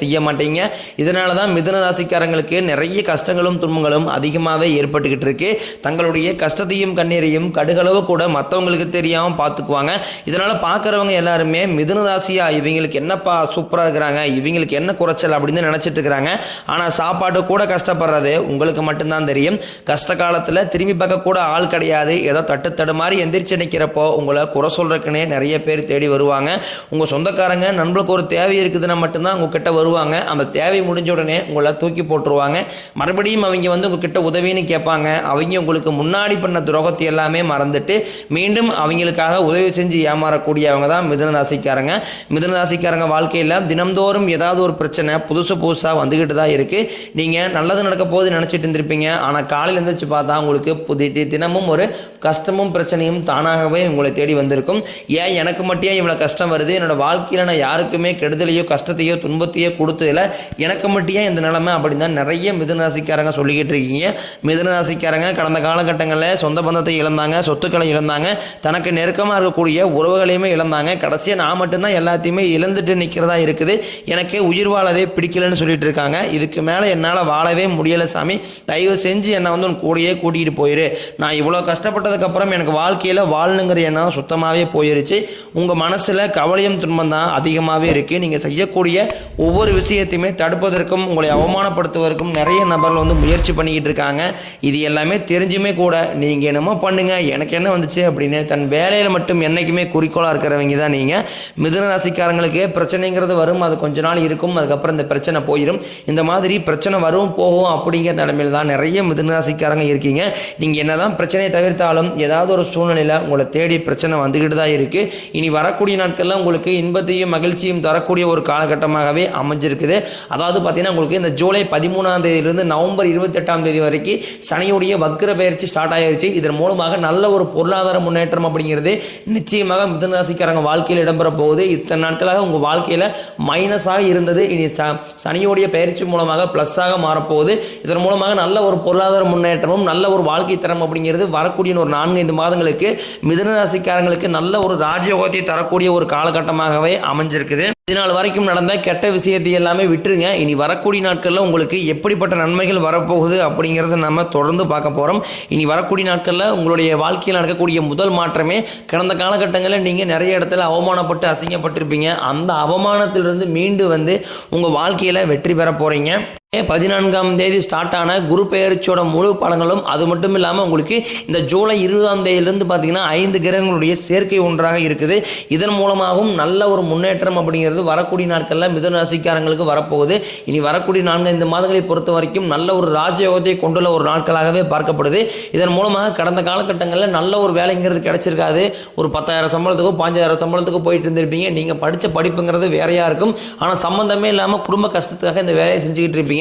செய்ய மாட்டீங்க. இதனால தான் மிதன ராசிக்காரங்களுக்கு நிறைய கஷ்டங்களும் துன்பங்களும் அதிகமாகவே ஏற்பட்டுக்கிட்டு இருக்கு. தங்களுடைய கஷ்டத்தையும் கண்ணீரையும் கடுகளவு கூட மற்றவங்களுக்கு தெரியாமல் பார்த்துக்குவாங்க இதனால் பார்க்குறவங்க எல்லாருமே மிதன ராசியாக இவங்களுக்கு என்னப்பா சூப்பராக இருக்கிறாங்க இவங்களுக்கு என்ன குறைச்சல் அப்படின்னு நினச்சிட்டு இருக்கிறாங்க. ஆனால் சாப்பாடு கூட கஷ்டப்படுறது உங்களுக்கு மட்டும்தான் தெரியும். கஷ்ட காலத்தில் திரும்பி பார்க்க கூட ஆள் கிடையாது. ஏதோ தட்டு தடு மாதிரி எந்திரிச்சு நிற்கிறப்போ உங்களை குறை சொல்கிறக்குன்னே நிறைய பேர் தேடி வருவாங்க. உங்கள் சொந்தக்காரங்க நண்பர்களுக்கு ஒரு தேவை இருக்குதுன்னா மட்டும்தான் உங்ககிட்ட வருவாங்க. அந்த தேவை முடிஞ்ச உடனே உங்களை தூக்கி போட்டுருவாங்க. மறுபடியும் அவங்க வந்து உங்ககிட்ட உதவின்னு கேட்பாங்க. அவங்க உங்களுக்கு முன்னாடி பண்ண துரோகத்தை எல்லாமே மறந்துட்டு மீண்டும் அவங்களுக்காக உதவி செஞ்சு ஏமாறக்கூடியவங்க தான் மிதுன ராசிக்காரங்க மிதுன ராசிக்காரங்க வாழ்க்கையில் தினம்தோறும் ஏதாவது ஒரு பிரச்சனை புதுசு புதுசாக வந்துக்கிட்டு தான் இருக்குது நீங்கள் நல்லது நடக்க போது நினச்சிட்டு இருந்திருப்பீங்க. ஆனால் காலையில் எழுந்திரிச்சு பார்த்தா உங்களுக்கு புதி தினமும் ஒரு கஷ்டமும் பிரச்சனையும் தானாகவே உங்களை தேடி வந்திருக்கும். ஏன் எனக்கு மட்டும் இவ்வளோ கஷ்டம் வருது? என்னோட வாழ்க்கையில் நான் யாருக்குமே கெடுதலையோ கஷ்டத்தையோ துன்பத்தையே கொடுத்ததில் எனக்கு மட்டும் ஏன் இந்த நிலைமை அப்படின்னு தான் நிறைய மிதுனராசிக்காரங்க சொல்லிக்கிட்டு இருக்கீங்க. மிதுனராசிக்காரங்க கடந்த காலகட்டங்களில் சொந்த பந்தத்தை இழந்தாங்க சொத்துக்களை இழந்தாங்க தனக்கு நெருக்கமாக இருக்கக்கூடிய உறவுகளையுமே இழந்தாங்க. கடைசியாக நான் மட்டும்தான் எல்லாத்தையுமே இழந்துட்டு நிற்கிறதா இருக்குது. எனக்கு உயிர் வாழவே பிடிக்கலன்னு சொல்லிட்டு இருக்காங்க. இதுக்கு மேலே என்னால் வாழவே முடியலை சாமி. தயவு செஞ்சு என்னை வந்து உன் கூடயே கூட்டிகிட்டு போயிரு. நான் இவ்வளோ கஷ்டப்பட்டதுக்கப்புறம் எனக்கு வாழ்க்கையில் வாழணுங்கிற எண்ணம் சுத்தமாகவே போயிருச்சு. உங்கள் மனசில் கவலையும் துன்பம் தான் அதிகமாகவே இருக்குது நீங்கள் செய்யக்கூடிய ஒவ்வொரு விஷயத்தையுமே தடுப்பதற்கும் உங்களை அவமானப்படுத்துவதற்கும் நிறைய நபர்கள் வந்து முயற்சி பண்ணிக்கிட்டு இருக்காங்க. இது எல்லாமே தெரிஞ்சுமே கூட நீங்கள் என்னமோ பண்ணுங்கள் எனக்கு என்ன வந்துச்சு அப்படின்னு தன் வேலையில் மட்டும் என்றைக்குமே குறிக்கோளாக இருக்கிறவங்க தான் நீங்கள் மிதுன ராசிக்காரங்களுக்கு பிரச்சனைங்கிறது வரும் அது கொஞ்ச நாள் இருக்கும் அதுக்கப்புறம் இந்த பிரச்சனை போயிடும் இந்த மாதிரி பிரச்சனை வரும் போகும் அப்படிங்கிற நிலைமையில் தான் நிறைய மிதுன ராசிக்காரங்க இருக்கீங்க. நீங்கள் என்னதான் பிரச்சனையை தவிர்த்தாலும் ஏதாவது ஒரு சூழ்நிலையில் உங்களை தேடி பிரச்சனை வந்துக்கிட்டு தான் இருக்குது இனி வரக்கூடிய நாட்களில் உங்களுக்கு இன்பத்தையும் மகிழ்ச்சியும் தரக்கூடிய ஒரு காலகட்டமாகவே அமைஞ்சிருக்குது. அதாவது பார்த்தீங்கன்னா உங்களுக்கு இந்த ஜூலை பதிமூணாம் தேதியிலிருந்து நவம்பர் இருபத்தெட்டாம் தேதி வரைக்கும் சனியுடைய வக்கர பயிற்சி ஸ்டார்ட் ஆயிருச்சு. இதன் மூலமாக நல்ல ஒரு பொருளாதார முன்னேற்றம் அப்படிங்கிறது நிச்சயமாக மிதனராசிக்காரங்க வாழ்க்கையில் இடம்பெற போகுது. இத்தனை நாட்களாக உங்கள் வாழ்க்கையில் மைனஸாக இருந்தது. இனி ச சனியுடைய பயிற்சி மூலமாக ப்ளஸ்ஸாக மாறப்போகுது. இதன் மூலமாக நல்ல ஒரு பொருளாதார முன்னேற்றமும் நல்ல ஒரு வாழ்க்கை தரம் அப்படிங்கிறது வரக்கூடிய ஒரு நான்கு ஐந்து மாதங்களுக்கு மிதனராசிக்காரங்களுக்கு நல்ல ஒரு ராஜயோகத்தை தரக்கூடிய ஒரு காலகட்டமாகவே அமைஞ்சிருக்குது. இதனால் வரைக்கும் நடந்த கெட்ட விஷயத்தை எல்லாமே விட்டுருங்க. இனி வரக்கூடிய நாட்களில் உங்களுக்கு எப்படிப்பட்ட நன்மைகள் வரப்போகுது அப்படிங்கிறத நம்ம தொடர்ந்து பார்க்க போகிறோம் இனி வரக்கூடிய நாட்களில் உங்களுடைய வாழ்க்கையில் நடக்கக்கூடிய முதல் மாற்றமே கடந்த காலகட்டங்களில் நீங்கள் நிறைய இடத்துல அவமானப்பட்டு அசிங்கப்பட்டிருப்பீங்க. அந்த அவமானத்திலிருந்து மீண்டு வந்து உங்கள் வாழ்க்கையில் வெற்றி பெற போகிறீங்க பதினான்காம் தேதி ஸ்டார்ட் ஆன குரு பெயர்ச்சியோட முழு பலன்களும் அது மட்டும் இல்லாமல் உங்களுக்கு இந்த ஜூலை இருபதாம் தேதியிலிருந்து பார்த்தீங்கன்னா ஐந்து கிரகங்களுடைய சேர்க்கை ஒன்றாக இருக்குது. இதன் மூலமாகவும் நல்ல ஒரு முன்னேற்றம் அப்படிங்கிறது வரக்கூடிய நாட்களில் மிதன ராசிக்காரங்களுக்கு வரப்போகுது. இனி வரக்கூடிய நான்கு ஐந்து மாதங்களை பொறுத்த வரைக்கும் நல்ல ஒரு ராஜயோகத்தை கொண்டுள்ள ஒரு நாட்களாகவே பார்க்கப்படுது. இதன் மூலமாக கடந்த காலகட்டங்களில் நல்ல ஒரு வேலைங்கிறது கிடைச்சிருக்காது. ஒரு பத்தாயிரம் சம்பளத்துக்கோ பாஞ்சாயிரம் சம்பளத்துக்கோ போயிட்டு இருந்திருப்பீங்க. நீங்கள் படித்த படிப்புங்கிறது வேறையாக இருக்கும். ஆனால் சம்மந்தமே இல்லாமல் குடும்ப கஷ்டத்துக்காக இந்த வேலையை செஞ்சுக்கிட்டு இருப்பீங்க.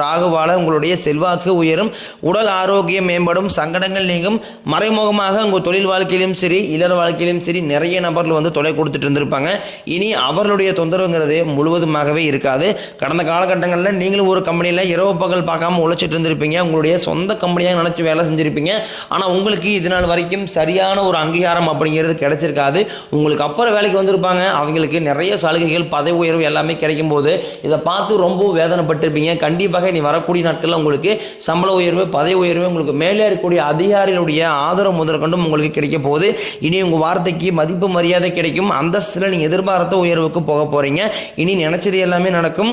ராகுவால உங்களுடைய செல்வாக்கு உயரும் உடல் ஆரோக்கியம் மேம்படும் சங்கடங்கள் நீங்கும். மறைமுகமாக உங்கள் தொழில் வாழ்க்கையிலும் சரி இளர் வாழ்க்கையிலும் சரி நிறைய நபர்கள் வந்து தொலை கொடுத்துட்டு இருந்திருப்பாங்க. இனி அவர்களுடைய தொந்தரவுங்கிறது முழுவதுமாகவே இருக்காது. கடந்த காலகட்டங்களில் நீங்களும் ஒரு கம்பெனியில் இரவு பகல் பார்க்காம உழைச்சிட்டு இருந்திருப்பீங்க. உங்களுடைய சொந்த கம்பெனியாக நினச்சி வேலை செஞ்சுருப்பீங்க. ஆனால் உங்களுக்கு இது நாள் வரைக்கும் சரியான ஒரு அங்கீகாரம் அப்படிங்கிறது கிடைச்சிருக்காது. உங்களுக்கு அப்புறம் வேலைக்கு வந்திருப்பாங்க. அவங்களுக்கு நிறைய சலுகைகள் பதவி உயர்வு எல்லாமே கிடைக்கும் போது இதை பார்த்து ரொம்ப வேதனைப்பட்டிருப்பீங்க. கண்டிப்பாக நீ வரக்கூடிய நாட்களில் உங்களுக்கு சம்பள உயர்வு பதவி உயர்வு உங்களுக்கு மேலே இருக்கக்கூடிய அதிகாரிகளுடைய ஆதரவு முதற்கொண்டும் உங்களுக்கு கிடைக்க போகுது. இனி உங்கள் வார்த்தைக்கு மதிப்பு மரியாதை கிடைக்கும். அந்தஸ்தில் நீங்கள் எதிர்பார்த்த உயர்வுக்கு போக போகிறீங்க இனி நினச்சது எல்லாமே நடக்கும்.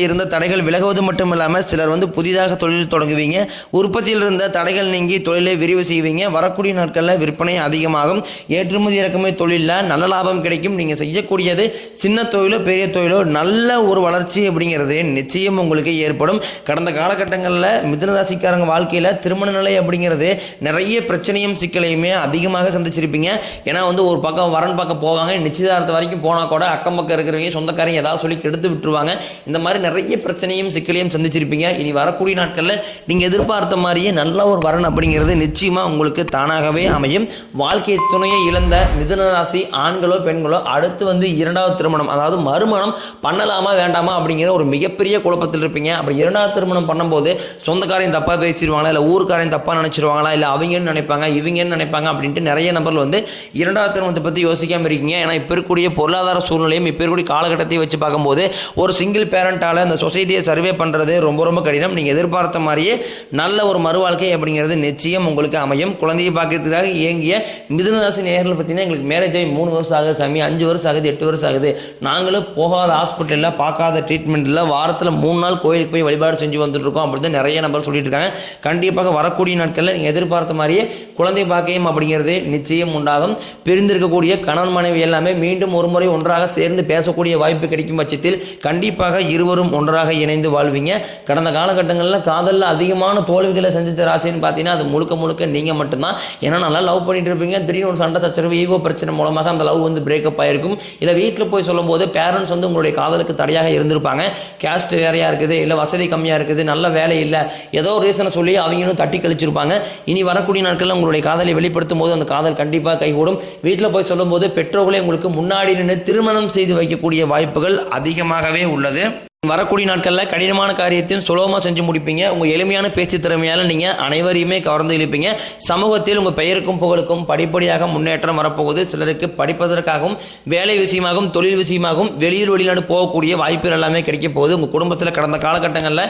இருந்த தடைகள் விலகுவது மட்டும் இல்லாமல் சிலர் வந்து புதிதாக தொழில் தொடங்குவீங்க. உற்பத்தியில் இருந்த தடைகள் நீங்கி தொழிலை விரிவு செய்வீங்க. வரக்கூடிய நாட்களில் விற்பனை அதிகமாகும். ஏற்றுமதி இறக்குமதி தொழிலில் நல்ல லாபம் கிடைக்கும். நீங்கள் செய்யக்கூடியது சின்ன தொழிலோ பெரிய தொழிலோ நல்ல ஒரு வளர்ச்சி அப்படிங்கிறது நிச்சயம் உங்களுக்கு ஏற்படும். கடந்த காலகட்டங்களில் மிதுன ராசிக்காரங்க வாழ்க்கையில் திருமண நிலை அப்படிங்கிறது நிறைய பிரச்சனையும் சிக்கலையுமே அதிகமாக சந்திச்சிருப்பீங்க. ஏன்னா வந்து ஒரு பக்கம் வரன் பக்கம் போவாங்க. நிச்சயதார்த்த வரைக்கும் போனால் கூட அக்கம் பக்கம் இருக்கிறவங்க சொந்தக்காரங்க ஏதாவது சொல்லி கெடுத்து விட்டுருவாங்க. இந்த மாதிரி நிறைய பிரச்சனையும் சிக்கலையும் சந்திச்சிருப்பீங்க. இனி வரக்கூடிய நாட்களில் நீங்கள் எதிர்பார்த்த மாதிரியே நல்ல ஒரு வரன் அப்படிங்கிறது நிச்சயமாக உங்களுக்கு தானாகவே அமையும். வாழ்க்கை துணையை இழந்த மிதுன ராசி ஆண்களோ பெண்களோ அடுத்து வந்து இரண்டாவது திருமணம் அதாவது மறுமணம் பண்ணலாமா வேண்டாமா அப்படிங்கிற ஒரு மிகப்பெரிய குழப்பத்தில் இருப்பீங்க. அப்படி இரண்டாவது திருமணம் பண்ணும்போது சொந்தக்காரையும் தப்பாக பேசிடுவாங்களா இல்லை ஊருக்காரையும் தப்பாக நினச்சிருவாங்களா இல்லை அவங்கன்னு நினைப்பாங்க இவங்கன்னு நினைப்பாங்க அப்படின்ட்டு நிறைய நபர்கள் வந்து இரண்டாவது திருமணத்தை பற்றி யோசிக்காமல் இருக்கீங்க. ஏன்னா இப்போ இருக்கக்கூடிய பொருளாதார சூழ்நிலையும் இப்போ இருக்கக்கூடிய காலகட்டத்தை வச்சு பார்க்கும்போது ஒரு சிங்கிள் பேரண்டால் அந்த சொசைட்டியை சர்வே பண்ணுறது ரொம்ப ரொம்ப கடினம். நீங்கள் எதிர்பார்த்த மாதிரியே நல்ல ஒரு மறுவாழ்க்கை அப்படிங்கிறது நிச்சயம் உங்களுக்கு அமையும். குழந்தையை பார்க்கறதுக்காக இயங்கிய மிதுனராசி நேரில் பார்த்தீங்கன்னா எங்களுக்கு மேரேஜ் ஆகி மூணு வருஷம் ஆகுது சாமி. அஞ்சு வருஷம் ஆகுது எட்டு வருஷம் ஆகுது. நாங்களும் போகாத ஹாஸ்பிட்டலில் பார்க்காத ட்ரீட்மெண்ட்டில் வாரத்தில் மூணு நாள் கோயிலுக்கு போய் வழிபாடு செஞ்சு வந்துட்டுருக்கோம் அப்படின்னு நிறைய நபர் சொல்லிட்டு இருக்காங்க. கண்டிப்பாக வரக்கூடிய நாட்களில் நீங்கள் எதிர்பார்த்த மாதிரியே குழந்தை பாக்கியம் அப்படிங்கிறது நிச்சயம் உண்டாகும். பிரிந்திருக்கக்கூடிய கணவன் மனைவி எல்லாமே மீண்டும் ஒரு முறை ஒன்றாக சேர்ந்து பேசக்கூடிய வாய்ப்பு கிடைக்கும் பட்சத்தில் கண்டிப்பாக இருவரும் ஒன்றாக இணைந்து வாழ்வீங்க. கடந்த காலகட்டங்களில் காதலில் அதிகமான தோல்விகளை சந்தித்த ராசின்னு பார்த்தீங்கன்னா அது முழுக்க முழுக்க நீங்கள் மட்டும்தான். ஏன்னா நல்லா லவ் பண்ணிட்டு இருப்பீங்க. திடீர்னு ஒரு சண்டை சச்சரவு ஈகோ பிரச்சனை மூலமாக அந்த லவ் வந்து பிரேக்கப் ஆயிருக்கும். இல்லை வீட்டில் போய் சொல்லும்போது பேரண்ட்ஸ் வந்து உங்களுடைய காதலுக்கு தடையாக இருந்திருப்பாங்க. கேஸ்ட் வேறையாக இருக்குது. இல்லை வசதி கம்மியாக இருக்குது. நல்ல வேலை இல்லை. ஏதோ ஒரு ரீசனை சொல்லி அவங்களும் தட்டி கழிச்சிருப்பாங்க. இனி வரக்கூடிய நாட்களில் உங்களுடைய காதலை வெளிப்படுத்தும் போது அந்த காதல் கண்டிப்பாக கைகூடும். வீட்டில் போய் சொல்லும்போது பெற்றோர்களே உங்களுக்கு முன்னாடி நின்று திருமணம் செய்து வைக்கக்கூடிய வாய்ப்புகள் அதிகமாகவே உள்ளது. வரக்கூடிய நாட்களில் கடினமான காரியத்தையும் சுலபமாக செஞ்சு முடிப்பீங்க. உங்கள் எளிமையான பேச்சு திறமையால் நீங்கள் அனைவரையுமே கவர்ந்து இழுப்பீங்க. சமூகத்தில் உங்கள் பெயருக்கும் புகழுக்கும் படிப்படியாக முன்னேற்றம் வரப்போகுது. சிலருக்கு படிப்பதற்காகவும் வேலை விஷயமாகவும் தொழில் விஷயமாகவும் வெளியூர் வெளிநாடு போகக்கூடிய வாய்ப்புகள் எல்லாமே கிடைக்க போகுது. உங்கள் குடும்பத்தில் கடந்த காலகட்டங்களில்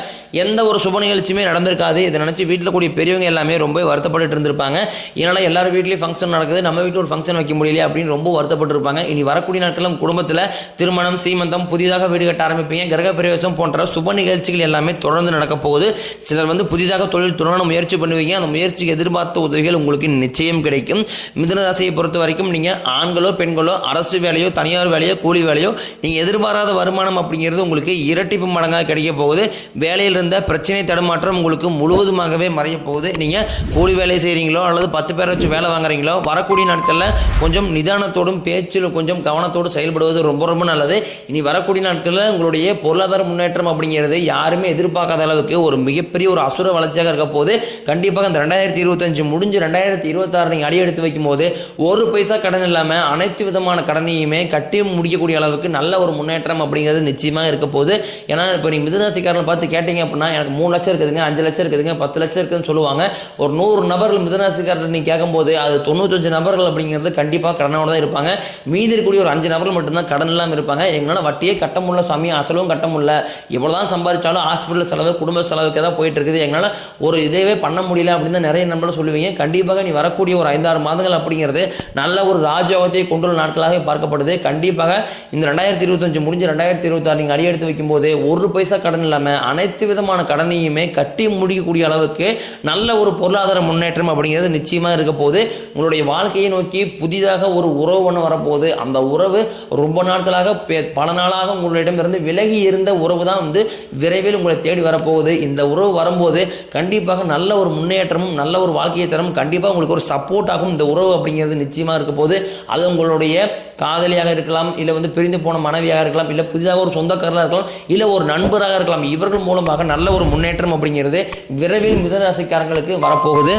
எந்த ஒரு சுப நிகழ்ச்சியுமே நடந்திருக்காது. இதை நினச்சி வீட்டில் கூடிய பெரியவங்க எல்லாமே ரொம்ப வருத்தப்பட்டு இருந்திருப்பாங்க. இதனால் எல்லார் வீட்லேயும் ஃபங்க்ஷன் நடக்குது. நம்ம வீட்டில் ஒரு ஃபங்க்ஷன் வைக்க முடியல அப்படின்னு ரொம்ப வருத்தப்பட்டு இருப்பாங்க இனி வரக்கூடிய நாட்களில் குடும்பத்தில் திருமணம் சீமந்தம் புதிதாக வீடு கட்ட ஆரம்பிப்பீங்க. கிரக பிரவேசம் போன்ற சுப நிகழ்ச்சிகள் எல்லாமே தொடர்ந்து நடக்கப் போகுது. சிலர் வந்து புதிதாக தொழில் தொடங்க முயற்சி பண்ணுவீங்க. அந்த முயற்சிக்கு எதிர்பார்த்த உதவிகள் உங்களுக்கு நிச்சயம் கிடைக்கும். மிதுன ராசியை பொறுத்த வரைக்கும் நீங்கள் ஆண்களோ பெண்களோ அரசு வேலையோ தனியார் வேலையோ கூலி வேலையோ நீங்கள் எதிர்பாராத வருமானம் அப்படிங்கிறது உங்களுக்கு இரட்டிப்பு மடங்காக கிடைக்க போகுது. வேலையில் இருந்த பிரச்சனை தடுமாற்றம் உங்களுக்கு முழுவதுமாகவே மறைய போகுது. நீங்கள் கூலி வேலை செய்கிறீங்களோ அல்லது பத்து பேரை வச்சு வேலை வாங்குறீங்களோ வரக்கூடிய நாட்களில் கொஞ்சம் நிதானத்தோடும் பேச்சில் கொஞ்சம் கவனத்தோடு செயல்படுவது ரொம்ப ரொம்ப நல்லது. இனி வரக்கூடிய நாட்களில் உங்களுடைய பொருளாதார முன்னேற்றம் அப்படிங்கிறது யாருமே எதிர்பார்க்காத அளவுக்கு ஒரு மிகப்பெரிய ஒரு அசுர வளர்ச்சியாக இருக்க போது கண்டிப்பாக இந்த ரெண்டாயிரத்தி இருபத்தஞ்சு முடிஞ்சு ரெண்டாயிரத்தி இருபத்தாறு நீங்கள் அடி எடுத்து வைக்கும் போது ஒரு பைசா கடன் இல்லாமல் அனைத்து விதமான கடனையுமே கட்டி முடிக்கக்கூடிய அளவுக்கு நல்ல ஒரு முன்னேற்றம் அப்படிங்கிறது நிச்சயமாக இருக்க போது ஏன்னா இப்போ நீங்கள் மிதுராசிக்காரனை பார்த்து கேட்டீங்க அப்படின்னா எனக்கு மூணு லட்சம் இருக்குதுங்க அஞ்சு லட்சம் இருக்குதுங்க பத்து லட்சம் இருக்குதுன்னு சொல்லுவாங்க. ஒரு நூறு நபர்கள் மிதுராசிக்காரர் நீங்கள் கேட்கும்போது அது தொண்ணூத்தஞ்சு நபர்கள் அப்படிங்கிறது கண்டிப்பாக கடனோட தான் இருப்பாங்க. மீதி இருக்கக்கூடிய ஒரு அஞ்சு நபர்கள் மட்டும்தான் கடன் இல்லாமல் இருப்பாங்க. எங்களால் வட்டியே கட்ட முடியல சாமி அசலும் கட்ட முடியல. இவ்வளோ தான் சம்பாதிச்சாலும் ஹாஸ்பிட்டல் செலவு குடும்ப செலவுக்கு தான் போயிட்டு இருக்குது எங்களால் ஒரு இதவே பண்ண முடியல அப்படின்னு தான் நிறைய நம்பர் சொல்லுவீங்க. கண்டிப்பாக நீ வரக்கூடிய ஒரு ஐந்தாறு மாதங்கள் அப்படிங்கிறது நல்ல ஒரு ராஜயோகத்தை கொண்டுள்ள நாட்களாக பார்க்கப்படுது. கண்டிப்பாக இந்த ரெண்டாயிரத்தி இருபத்தஞ்சு முடிஞ்சு ரெண்டாயிரத்தி இருபத்தாறு நீங்கள் அடி எடுத்து வைக்கும்போது ஒரு பைசா கடன் இல்லாமல் அனைத்து விதமான கடனையுமே கட்டி முடிக்கக்கூடிய அளவுக்கு நல்ல ஒரு பொருளாதார முன்னேற்றம் அப்படிங்கிறது நிச்சயமாக இருக்க போது உங்களுடைய வாழ்க்கையை நோக்கி புதிதாக ஒரு உறவு ஒன்று வரப்போகுது. அந்த உறவு ரொம்ப நாட்களாக பல நாளாக உங்களிடமிருந்து விலகி இருந்த உறவு தான் வந்து விரைவில் உங்களை தேடி வரப்போகுது. இந்த உறவு வரும்போது கண்டிப்பாக நல்ல ஒரு முன்னேற்றமும் நல்ல ஒரு வாழ்க்கையை தரும் கண்டிப்பாக உங்களுக்கு ஒரு சப்போர்ட் ஆகும். இந்த உறவு அப்படிங்கிறது நிச்சயமாக இருக்க போது அது உங்களுடைய காதலியாக இருக்கலாம் இல்லை வந்து பிரிந்து போன மனைவியாக இருக்கலாம் இல்லை புதிதாக ஒரு சொந்தக்காரராக இருக்கலாம் இல்லை ஒரு நண்பராக இருக்கலாம். இவர்கள் மூலமாக நல்ல ஒரு முன்னேற்றம் அப்படிங்கிறது விரைவில் மிதராசிக்காரங்களுக்கு வரப்போகுது.